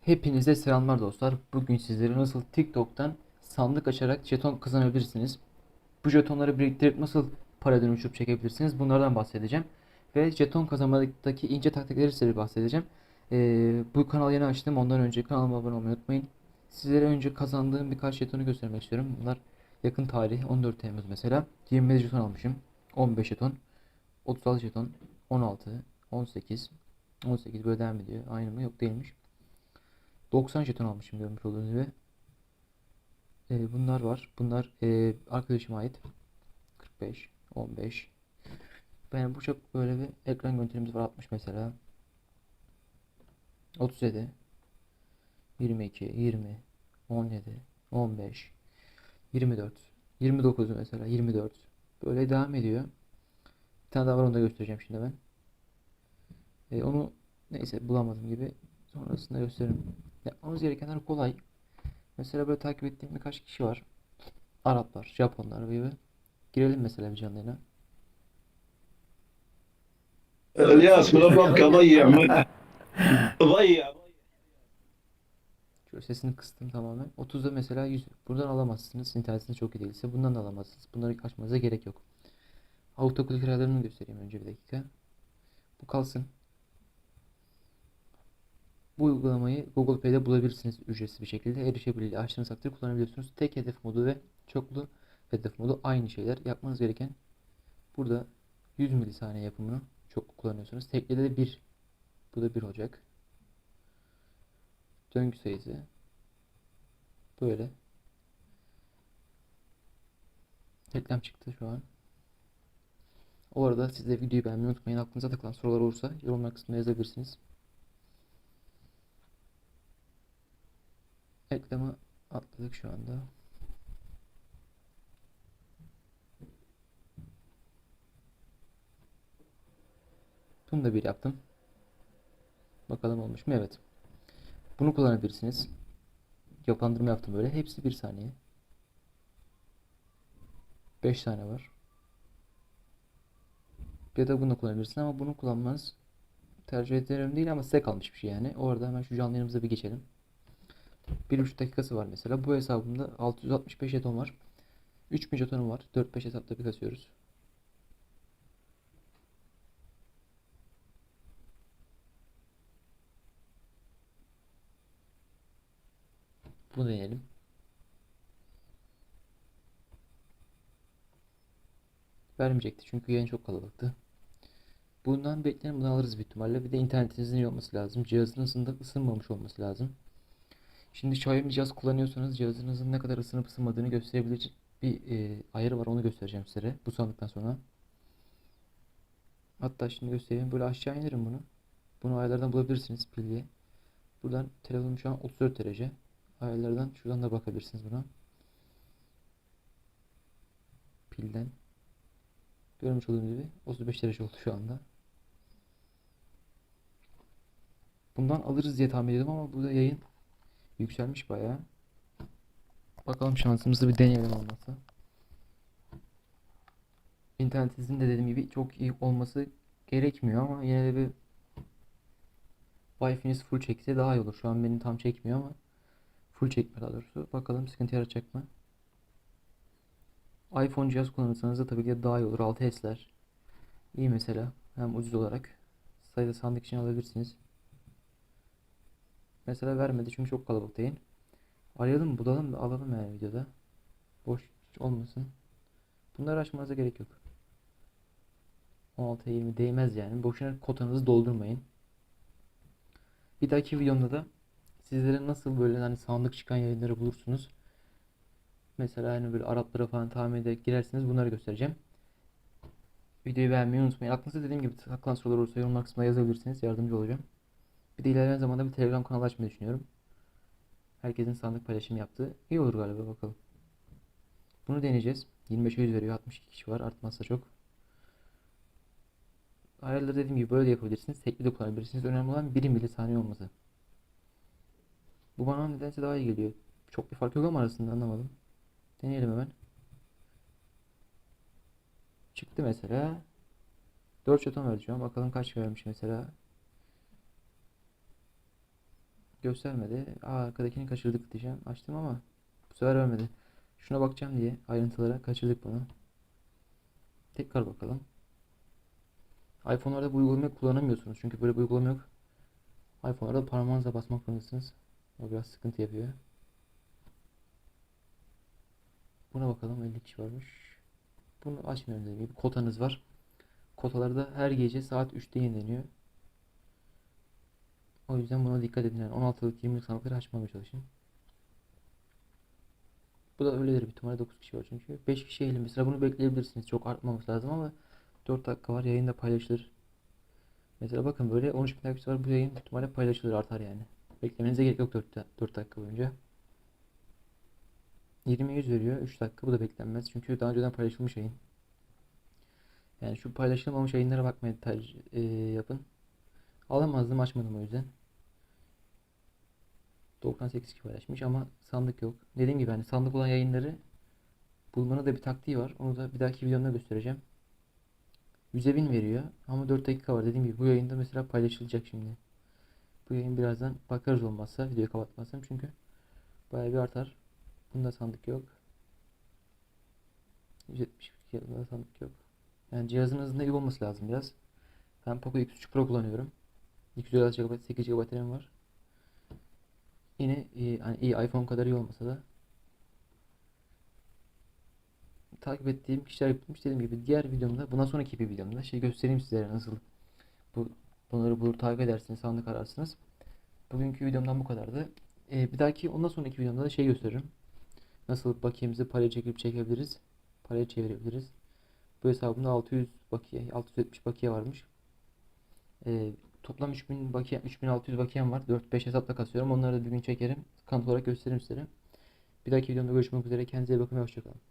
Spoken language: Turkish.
Hepinize selamlar dostlar. Bugün sizlere nasıl TikTok'tan sandık açarak jeton kazanabilirsiniz. Bu jetonları biriktirip nasıl para dönüştürüp çekebilirsiniz bunlardan bahsedeceğim. Ve jeton kazanmadaki ince taktikleri size bahsedeceğim. Ee, bu kanalı yeni açtım. Ondan önce kanalıma abone olmayı unutmayın. Sizlere önce kazandığım birkaç jetonu göstermek istiyorum. Bunlar yakın tarih 14 Temmuz mesela. 25 jeton almışım. 15 jeton. 36 jeton. 16. 18. 18 böyle devam ediyor. Aynı mı? Yok değilmiş. 90 jeton almışım görmüş olduğunuz gibi. Ee, bunlar var. Bunlar e, arkadaşıma ait. 45, 15. Ben bu çok böyle bir ekran görüntümüz var 60 mesela. 37 22 20 17 15 24 29 mesela 24 böyle devam ediyor. Bir tane daha var onu da göstereceğim şimdi ben. E, onu neyse bulamadım gibi sonrasında gösteririm. Yapmamız gerekenler kolay. Mesela böyle takip ettiğim birkaç kişi var. Araplar, Japonlar gibi. Girelim mesela bir canlı yayına. الياس من الربكه ضيع من ضيع Şöyle sesini kıstım tamamen. 30'da mesela 100. Buradan alamazsınız. İnternetiniz çok iyi değilse. Bundan da alamazsınız. Bunları açmanıza gerek yok. Autoklik ayarlarını göstereyim önce bir dakika. Bu kalsın. Bu uygulamayı Google Play'de bulabilirsiniz ücretsiz bir şekilde. Erişebilir, açtığınız takdirde kullanabiliyorsunuz. Tek hedef modu ve çoklu hedef modu aynı şeyler. Yapmanız gereken burada 100 milisaniye yapımını çok kullanıyorsunuz. Teklide de 1. Bu da 1 olacak. Döngü sayısı. Böyle. Reklam çıktı şu an. O arada siz de videoyu beğenmeyi unutmayın. Aklınıza takılan sorular olursa yorumlar kısmına yazabilirsiniz. Reklamı atladık şu anda. Bunu da bir yaptım. Bakalım olmuş mu? Evet. Bunu kullanabilirsiniz. Yapılandırma yaptım böyle. Hepsi bir saniye. 5 tane var. Ya da bunu kullanabilirsiniz ama bunu kullanmanız tercih ederim değil ama size kalmış bir şey yani. Orada hemen şu canlı yayınımıza bir geçelim. 1,5 dakikası var mesela. Bu hesabımda 665 jeton var. 3000 jetonum var. 4-5 hesapta bir kasıyoruz. Bunu deneyelim. Vermeyecekti çünkü yayın çok kalabalıktı. Bundan bekleyen bunu alırız büyük ihtimalle. Bir de internetinizin iyi olması lazım. Cihazınızın da ısınmamış olması lazım. Şimdi Xiaomi cihaz kullanıyorsanız cihazınızın ne kadar ısınıp ısınmadığını gösterebilecek bir e, ayarı var. Onu göstereceğim size bu sandıktan sonra. Hatta şimdi göstereyim. Böyle aşağı indirin bunu. Bunu ayarlardan bulabilirsiniz pil. Buradan telefonum şu an 34 derece. Ayarlardan şuradan da bakabilirsiniz buna. Pilden. Görmüş olduğunuz gibi 35 derece oldu şu anda. Bundan alırız diye tahmin ediyordum ama burada yayın yükselmiş bayağı. Bakalım şansımızı bir deneyelim olmazsa. İnternetinizin de dediğim gibi çok iyi olması gerekmiyor ama yine de bir Wi-Fi'niz full çekse daha iyi olur. Şu an benim tam çekmiyor ama full çekmiyor daha doğrusu. Bakalım sıkıntı yaratacak mı? iPhone cihaz kullanırsanız da tabii ki daha iyi olur. 6S'ler. İyi mesela. Hem ucuz olarak. Sayıda sandık için alabilirsiniz. Mesela vermedi çünkü çok kalabalık değil. Arayalım, bulalım da alalım yani videoda. Boş olmasın. Bunları açmanıza gerek yok. 16'ya 20 değmez yani. Boşuna kotanızı doldurmayın. Bir dahaki videomda da sizlere nasıl böyle hani sandık çıkan yayınları bulursunuz. Mesela hani böyle Araplara falan tahmin ederek girersiniz bunları göstereceğim. Videoyu beğenmeyi unutmayın. Aklınızda dediğim gibi takılan sorular olursa yorumlar kısmına yazabilirsiniz. Yardımcı olacağım. Bir de ilerleyen zamanda bir Telegram kanalı açmayı düşünüyorum. Herkesin sandık paylaşım yaptığı. iyi olur galiba bakalım. Bunu deneyeceğiz. 25'e 100 veriyor. 62 kişi var. Artmazsa çok. Ayarları dediğim gibi böyle de yapabilirsiniz. Tekli de kullanabilirsiniz. Önemli olan 1 milisaniye olması. Bu bana nedense daha iyi geliyor. Çok bir fark yok ama arasında anlamadım. Deneyelim hemen. Çıktı mesela. 4 jeton verdi şu an. Bakalım kaç vermiş mesela. Göstermedi. Aa, arkadakini kaçırdık diyeceğim. Açtım ama bu sefer vermedi. Şuna bakacağım diye ayrıntılara kaçırdık bunu. Tekrar bakalım. iPhone'larda bu uygulamayı kullanamıyorsunuz. Çünkü böyle bir uygulama yok. iPhone'larda parmağınızla basmak zorundasınız. O biraz sıkıntı yapıyor. Buna bakalım 50 kişi varmış. Bunu açmıyorum dediğim gibi. Kotanız var. Kotalarda her gece saat 3'te yenileniyor. O yüzden buna dikkat edin. Yani 16'lık 20'lik sandıkları açmamaya çalışın. Bu da öyledir bir ihtimalle 9 kişi var çünkü. 5 kişi eğilim. Mesela bunu bekleyebilirsiniz. Çok artmaması lazım ama 4 dakika var. Yayında paylaşılır. Mesela bakın böyle 13 bin takipçisi var. Bu yayın ihtimalle paylaşılır artar yani. Beklemenize gerek yok 4, 4 dakika boyunca. 20 100 veriyor. 3 dakika bu da beklenmez. Çünkü daha önceden paylaşılmış yayın. Yani şu paylaşılmamış yayınlara bakmayı tercih e, yapın. Alamazdım açmadım o yüzden. 98 kişi paylaşmış ama sandık yok. Dediğim gibi hani sandık olan yayınları bulmanın da bir taktiği var. Onu da bir dahaki videomda göstereceğim. 100'e 1000 veriyor ama 4 dakika var. Dediğim gibi bu yayında mesela paylaşılacak şimdi. Bu yayın birazdan bakarız olmazsa videoyu kapatmazsam çünkü bayağı bir artar. Bunda sandık yok. 172 yılında sandık yok. Yani cihazınızın da iyi olması lazım biraz. Ben Poco X3 Pro kullanıyorum. 256 GB 8 GB RAM var. Yine iyi, hani iyi iPhone kadar iyi olmasa da takip ettiğim kişiler yapmış dediğim gibi diğer videomda bundan sonraki bir videomda şey göstereyim sizlere nasıl bu bunları bulur takip edersiniz sandık ararsınız. Bugünkü videomdan bu kadardı. Ee, bir dahaki ondan sonraki videomda da şey gösteririm. Nasıl bakiyemizi paraya çekip çekebiliriz. Paraya çevirebiliriz. Bu hesabımda 600 bakiye 670 bakiye varmış. Ee, toplam 3000 bakiye 3600 bakiyem var. 4-5 hesapla kasıyorum. Onları da bir gün çekerim. Kanıt olarak gösteririm size. Bir dahaki videomda görüşmek üzere. Kendinize iyi bakın ve hoşçakalın.